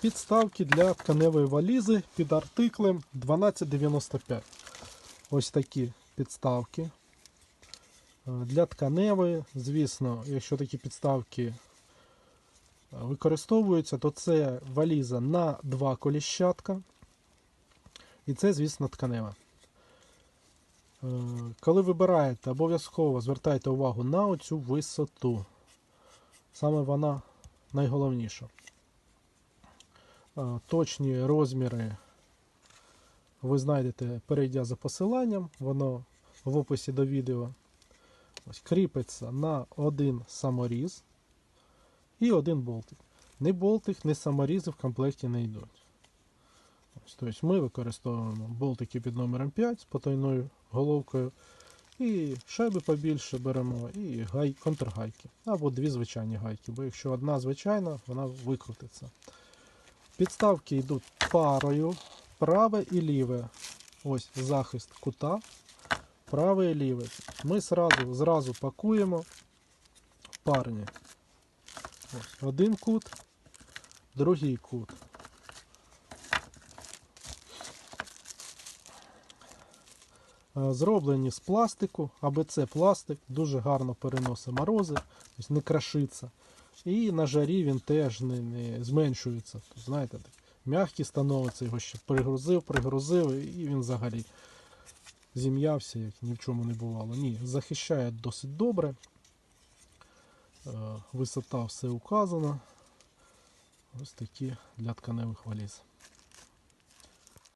Підставки для тканевої валізи під артиклем 1295. Ось такі підставки. Для тканевої, звісно, якщо такі підставки використовуються, то це валіза на два коліщатка. І це, звісно, тканева. Коли вибираєте, обов'язково звертайте увагу на оцю висоту. Саме вона найголовніша. Точні розміри ви знайдете, перейдя за посиланням, воно в описі до відео. Ось, кріпиться на один саморіз і один болтик. Ні болтик, ні саморізи в комплекті не йдуть. Ось, тобто ми використовуємо болтики під номером 5 з потайною головкою. І шайби побільше беремо, і гай, контргайки. Або дві звичайні гайки, бо якщо одна звичайна, вона викрутиться. Підставки йдуть парою, праве і ліве. Ось захист кута, праве і ліве. Ми зразу, зразу пакуємо парні. Ось, один кут, другий кут. Е, Зроблені з пластику, АБЦ пластик, дуже гарно переносить морози, тобто не крашиться. І на жарі він теж не, не зменшується. Тобто, знаєте, так, м'який становиться, його ще пригрузив, пригрузив, і він взагалі зім'явся, як ні в чому не бувало. Ні, захищає досить добре. Е, Висота все указана. Ось такі для тканевих валіз.